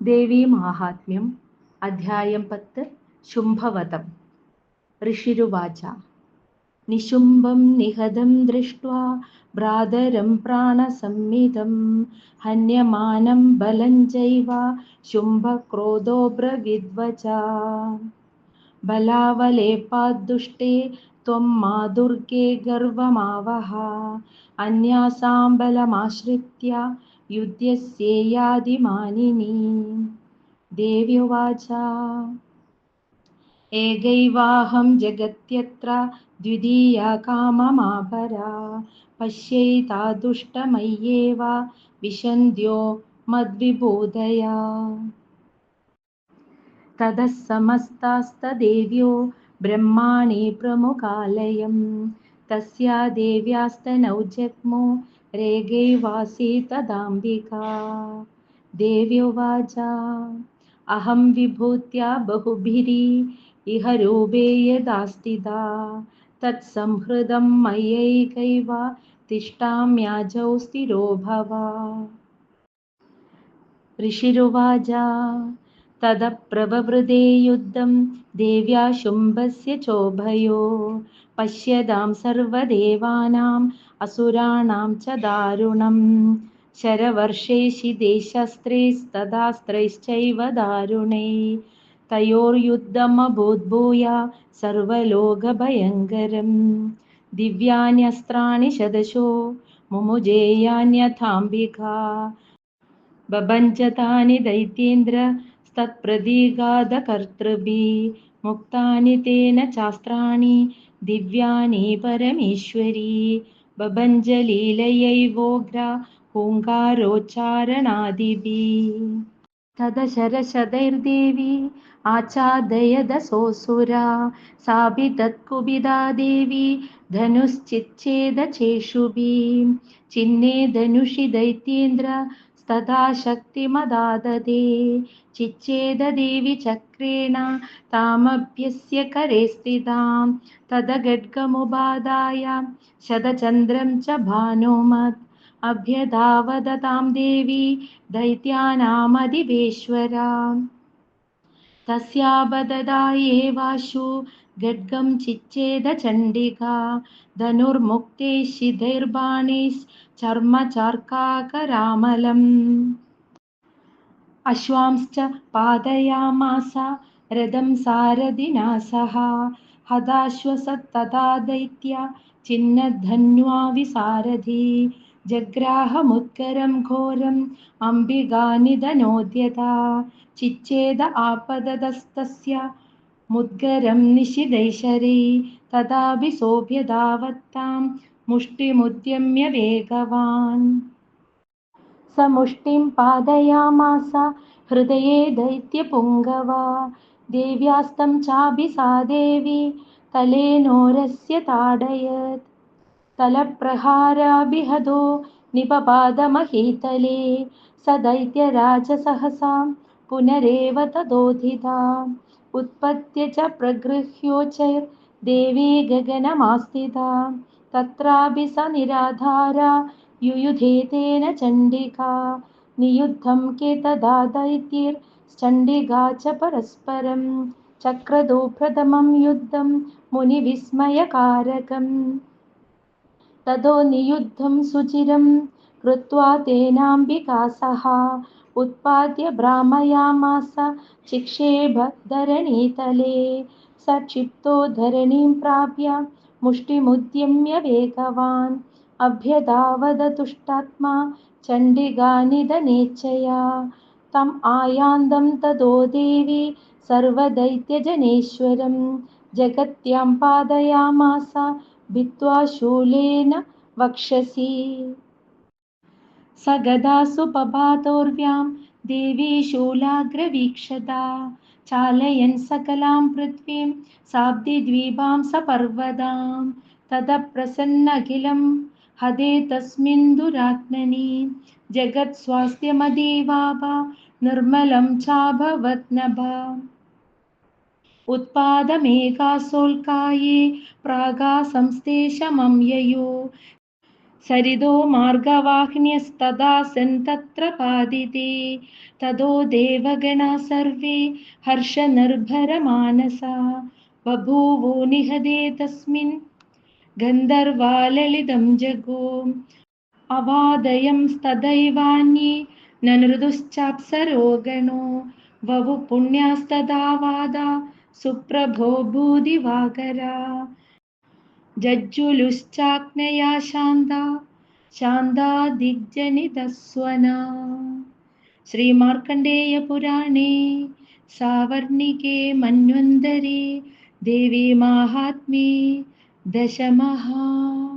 ദേവീമാഹാത്മ്യം അധ്യായം പത്ത് ശുംഭവധം ഋഷിരുവാച നിശുംഭം നിഹതം ദൃഷ്ട്വാ ഭ്രാതരം പ്രാണസംമിതം ഹന്യമാനം ബലം ചൈവ ശുംഭക്രോധോ ബ്രവിദ്വച ബലാവലേപാദ്ദുഷ്ടേ ത്വം മാ ദുർഗേ ഗർവമാവഹ അന്യാസാം ബലമാശ്രിത്യ യുദ്ധ്യസ്യേയാദിമാനിനി ദേവ്യുവാച ഏകൈവാഹം ജഗത്യത്ര ദ്വിതീയ കാമമാപരാ പശ്യൈതാ ദുഷ്ടമയ്യേവ വിശന്ധ്യോ മദ്വിബോധയാ തതഃ സമസ്താസ്തദേവ്യോ ബ്രഹ്മാണി പ്രമുഖാലയം തസ്യാ ദേവ്യാസ്തനൗ ജഗ്മോ രേഗൈവാസി തദാംബികാ ദേവ്യുവാച അഹം വിഭൂത്യ ബഹുഭിരി ഇഹ രൂപേ യദാസ്തിദാ തത്സംഹൃതം മയ്യൈകൈവ തിഷ്ഠാമ്യാജൗ സ്ഥിരോ ഭവ ഋഷിരുവാച തതപ്രവവൃതേ യുദ്ധം ദേവ്യാ ശുംഭസ്യ ചോഭയോ പശ്യതാം ച ദാരുണം ശരവർഷേഷി ദേശസ്ത്രൈസ്തദാസ്ത്രൈശ്ചൈവ ദാരുണൈ തയോർയുദ്ധമഭൂദ്ഭൂയ സർവലോകഭയങ്കരം ദിവ്യാന്യസ്ത്രാണി ശതശോ മുമുജേയാന്യഥാംബികാ ബഭഞ്ജതാനി ദൈത്യേന്ദ്ര തത്പ്രതീകാതകർത്തൃഭിः മുക്താനി തേന ചാസ്ത്രാണി ദിവ്യാനി പരമേശ്വരി ബഭഞ്ജലീലയൈവോഗ്ര ഹൂങ്കാരോച്ചാരണാദിഭിः തദശരശതൈർദേവി ആച്ഛാദയദസോऽസുരാ സാഭി തത്കുപിതാ ദേവി ധനുശ്ചിച്ഛേദചേഷുഭിः. ചിഹ്നേ ധനുഷി ദൈത്യേന്ദ്ര തഥാ ശക്തിമദാദദേ ചിച്ഛേദദേവി ചക്രേണ താമഭ്യസ്യ കരേ സ്ഥിതാം. തദഗഡ്ഗമുപാദായ ശതചന്ദ്രം ച ഭാനുമത്. അഭ്യധാവദതാം ദേവി ദൈത്യാനാമതിവേശ്വരാ തസ്യാബദദായേവാശു ഗഡ്ഗം ചണ്ഡിക ധനുർമുക്തേ ശിഥൈർബാണൈശ്ചർമ്മചാർക്കാകരാമലം അശ്വാംശ്ച പാതയാമാസ രഥം സാരഥിനാ സഹ ഹതാശ്വസത്തഥാ ദൈത്യ ചിന്നധന്വാ വിസാരഥി ജഗ്രാഹമുത്കരം ഘോരം അംബികാനിധനോദ്യതാ ചിച്ഛേദ ആപദതസ്തസ്യ मुद्गरं निशिदैशरी तदापि सोऽभ्यधावत्तां मुष्टिमुद्यम्य वेगवान् स मुष्टिं पादयामास हृदये दैत्यपुङ्गवा देव्यास्तं चापि सा देवी तलेनोरस्य ताडयत् तलप्रहाराभिहदो निपपादमहीतले स दैत्यराजसहसां पुनरेव तदोधिता उत्पत्य च प्रगृह्योचैर्देवी गगनमास्थिता तत्रापि स निराधारा युयुधे तेन चण्डिका। नियुद्धं के तदा दैत्यैर्चण्डिका च परस्परं चक्रदो प्रथमं युद्धं मुनिविस्मयकारकम्। ततो नियुद्धं सुचिरं कृत्वा तेनाम्बिका सह उत्पाद्य भ्रामयामास चिक्षेभधरणीतले स क्षिप्तो धरणीं प्राप्य मुष्टिमुद्यम्य वेगवान्। अभ्यधावदतुष्टात्मा चण्डिकानिधनेच्छया तम् आयान्दं ततो देवी सर्वदैत्यजनेश्वरं। जगत्यां पादयामास भित्त्वा शूलेन वक्षसि स गदासु पपातोर्व्यां देवी शूलाग्रवीक्षता चालयन् सकलां पृथ्वीं साब्दिद्वीपां सपर्वदां ततः प्रसन्नखिलं हदे तस्मिन् दुरात्मनि जगत्स्वास्थ्यमदीवाभ निर्मलं चाभवत् नभ उत्पादमेकासोल्काये प्रागासंस्ते शमं ययो सरिदो मार्गवाह्न्यस्तदासन् तत्र पादिते ततो देवगणा सर्वे हर्षनिर्भरमानसा बभूवो निहदे तस्मिन् गन्धर्वा ललितं जगो अवादयंस्तदैवान्ये न नृदुश्चाप्सरो गणो ववु पुण्यास्तदा वादा सुप्रभो भूदिवाकरा जज्जुलुश्चाग्नया शान्ता शान्तादिग्जनितस्वना श्रीमार्कण्डेयपुराणे सावर्णिके मन्वन्तरे देवी माहात्म्ये दशमः।